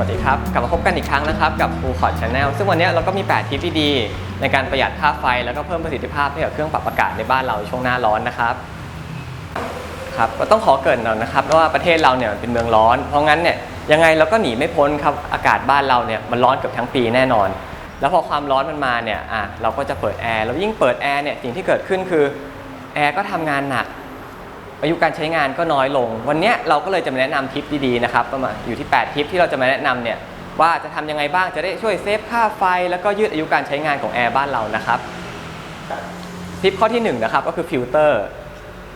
วัสดีครับ กลับมาพบกันอีกครั้งนะครับกับ b ูคอ d Channel ซึ่งวันนี้เราก็มี 8 ทิปดีๆในการประหยัดค่าไฟ แล้วก็เพิ่มประสิทธิภาพให้กับเครื่องปรับอากาศในบ้านเราช่วงหน้าร้อนนะครับครับก็ต้องขอเกรินก่อนนะครับว่าประเทศเราเนี่ยเป็นเมืองร้อน เพราะงั้นเนี่ยยังไงเราก็หนีไม่พ้นครับอากาศบ้านเราเนี่ยมันร้อนเกือบทั้งปีแน่นอน แล้วพอความร้อนมันมาเนี่ยอะเราก็จะเปิดแอร์แล้วยิ่งเปิดแอร์เนี่ยสิ่งที่เกิดขึ้นคือแอร์ก็ทำงานหนัก อายุการใช้งานก็น้อยลง วันนี้เราก็เลยจะมาแนะนำทิปดีๆนะครับประมาณอยู่ที่ 8 ทิปที่เราจะมาแนะนำเนี่ยว่าจะทำยังไงบ้างจะได้ช่วยเซฟค่าไฟ แล้วก็ยืดอายุการใช้งานของแอร์บ้านเรานะครับทิปข้อที่หนึ่งนะครับก็คือฟิลเตอร์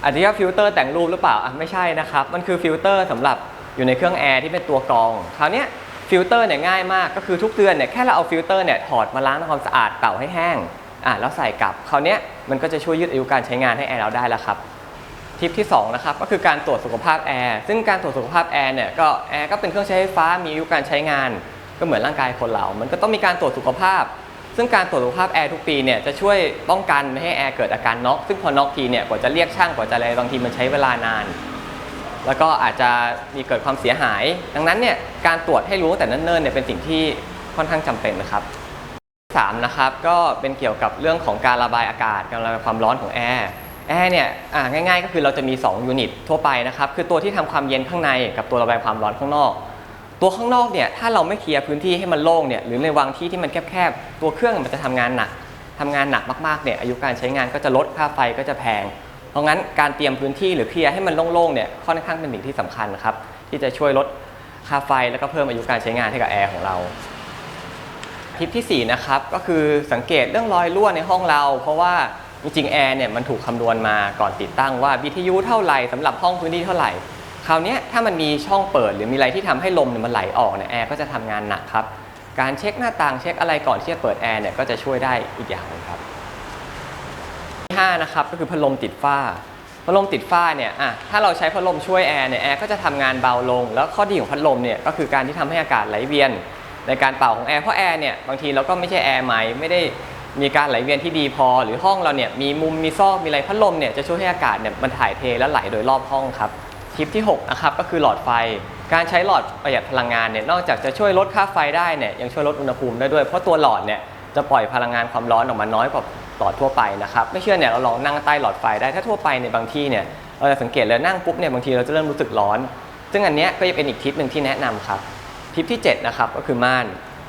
อาจจะว่าฟิลเตอร์แต่งรูปหรือเปล่าอะไม่ใช่นะครับมันคือฟิลเตอร์สำหรับอยู่ในเครื่องแอร์ที่เป็นตัวกรองคราวนี้ฟิลเตอร์เนี่ยง่ายมากก็คือทุกเดือนเนี่ยแค่เราเอาฟิลเตอร์เนี่ยถอดมาล้างทำความสะอาดเป่าให้แห้งอะแล้วใส่กลับคราวนี้มันก็จะช่วยยืดอายุการใช้งานให้แอร์เราได้แล้วครับ ทิปที่2นะครับก็คือการตรวจสุขภาพแอร์ซึ่งการตรวจสุขภาพแอร์เนี่ยก็แอร์ก็เป็นเครื่องใช้ไฟฟ้ามีอายุการใช้งาน ก็เหมือนร่างกายคนเรา มันก็ต้องมีการตรวจสุขภาพ ซึ่งการตรวจสุขภาพแอร์ทุกปีเนี่ยจะช่วยป้องกันไม่ให้แอร์เกิดอาการน็อกซึ่งพอน็อกทีเนี่ยกว่าจะเรียกช่างกว่าจะอะไรบางทีมันใช้เวลานาน แล้วก็อาจจะมีเกิดความเสียหาย ดังนั้นเนี่ยการตรวจให้รู้ตั้งแต่เนิ่นๆเนี่ยเป็นสิ่งที่ค่อนข้างจำเป็นนะครับ3นะครับก็เป็นเกี่ยวกับเรื่องของการระบายอากาศการระบายความร้อนของแอร์ แอร์เนี่ยง่ายๆ ก็คือเราจะมี 2 ยูนิตทั่วไปนะครับ คือตัวที่ทำความเย็นข้างในกับตัวระบายความร้อนข้างนอก ตัวข้างนอกเนี่ยถ้าเราไม่เคลียร์พื้นที่ให้มันโล่งเนี่ยหรือในวางที่ที่มันแคบๆ ตัวเครื่องมันจะทำงานหนักทำงานหนักมากๆเนี่ยอายุการใช้งานก็จะลดค่าไฟก็จะแพง เพราะงั้นการเตรียมพื้นที่หรือเคลียร์ให้มันโล่งๆเนี่ยค่อนข้างเป็นสิ่งที่สำคัญนะครับที่จะช่วยลดค่าไฟแล้วก็เพิ่มอายุการใช้งานให้กับแอร์ของเราทิปที่4นะครับก็คือสังเกตเรื่องรอยรั่วในห้องเรา เพราะว่า จริงๆแอร์เนี่ยมันถูกคำนวณมาก่อนติดตั้งว่า BTU เท่าไหร่สำหรับห้องพื้นที่เท่าไหร่คราวนี้ถ้ามันมีช่องเปิดหรือมีอะไรที่ทำให้ลมเนี่ยมันไหลออกเนี่ยแอร์ก็จะทำงานหนักครับ การเช็คหน้าต่างเช็คอะไรก่อนที่จะเปิดแอร์เนี่ยก็จะช่วยได้อีกอย่างหนึงครับที่5นะครับก็คือพัดลมติดฝ้าพัดลมติดฝ้าเนี่ยอะถ้าเราใช้พัดลมช่วยแอร์เนี่ยแอร์ก็จะทำงานเบาลง แล้วข้อดีของพัดลมเนี่ยก็คือการที่ทำให้อากาศไหลเวียน ในการเป่าของแอร์เพราะแอร์เนี่ยบางทีเราก็ไม่ใช่แอร์ใหม่ไม่ได้ มีการไหลเวียนที่ดีพอ หรือห้องเราเนี่ยมีมุมมีซอกมีอะไรพัดลมเนี่ยจะช่วยให้อากาศเนี่ยมันถ่ายเทและไหลโดยรอบห้องครับทิปที่6นะครับก็คือหลอดไฟ การใช้หลอดประหยัดพลังงานเนี่ยนอกจากจะช่วยลดค่าไฟได้เนี่ยยังช่วยลดอุณหภูมิได้ด้วยเพราะตัวหลอดเนี่ยจะปล่อยพลังงานความร้อนออกมาน้อยกว่าหลอดทั่วไปนะครับไม่เชื่อเนี่ยเราลองนั่งใต้หลอดไฟได้ถ้าทั่วไปในบางที่เนี่ยเราจะสังเกตเลยนั่งปุ๊บเนี่ยบางทีเราจะเริ่มรู้สึกร้อน ซึ่งอันเนี้ยก็จะเป็นอีกทิปหนึ่งที่แนะนำครับทิปที่7นะครับก็คือม่าน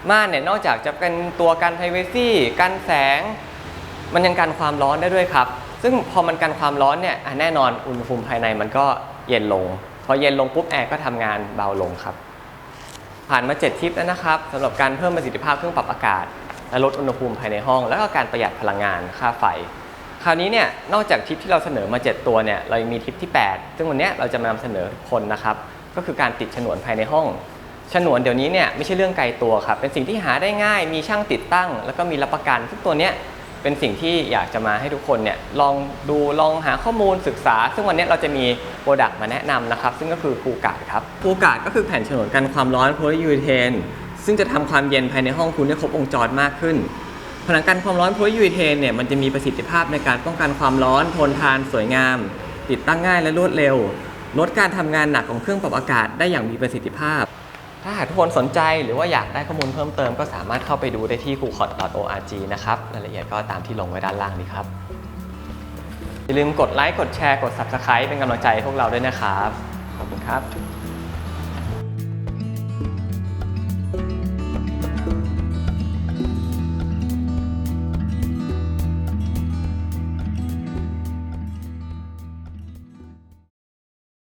ม่านเนี่ยนอกจากจะเป็นตัวกัน privacy กันแสง มันยังกันความร้อนได้ด้วยครับ ซึ่งพอมันกันความร้อนเนี่ยแน่นอนอุณหภูมิภายในมันก็เย็นลง พอเย็นลงปุ๊บแอร์ก็ทำงานเบาลงครับ ผ่านมา 7 ทิปแล้วนะครับสำหรับการเพิ่มประสิทธิภาพเครื่องปรับอากาศ และลดอุณหภูมิภายในห้อง แล้วก็การประหยัดพลังงานค่าไฟคราวนี้เนี่ยนอกจากทิปที่เราเสนอมา 7 ตัวเนี่ยเรายังมีทิปที่ 8 ซึ่งวันนี้เราจะมานำเสนอทุกคนนะครับก็คือการติดฉนวนภายในห้อง ฉนวนเดี๋ยวนี้เนี่ยไม่ใช่เรื่องไกลตัวครับ เป็นสิ่งที่หาได้ง่าย มีช่างติดตั้ง แล้วก็มีรับประกันซึ่งตัวเนี้ยเป็นสิ่งที่อยากจะมาให้ทุกคนเนี่ยลองดูลองหาข้อมูลศึกษา ซึ่งวันนี้เราจะมีโปรดักต์มาแนะนำนะครับ ซึ่งก็คือคูกาดครับคูกาดก็คือแผ่นฉนวนกันความร้อนโพลียูเทนซึ่งจะทำความเย็นภายในห้องคุณได้ครบวงจรมากขึ้น ผนังกันความร้อนโพลียูเทนเนี่ยมันจะมีประสิทธิภาพในการป้องกันความร้อนทนทานสวยงาม ติดตั้งง่ายและรวดเร็วลดการทำงานหนักของเครื่องปรับอากาศได้อย่างมีประสิทธิภาพ ถ้าหากทุกคนสนใจหรือว่าอยากได้ข้อมูลเพิ่มเติมก็สามารถเข้าไปดูได้ที่ c o o c o t org นะครับรายละเอียดก็ตามที่ลงไว้ด้านล่างนี้ครับ อย่าลืมกดไลค์กดแชร์กด Subscribe เป็นกำลังใจให้พวกเราด้วยนะครับ ขอบคุณครับ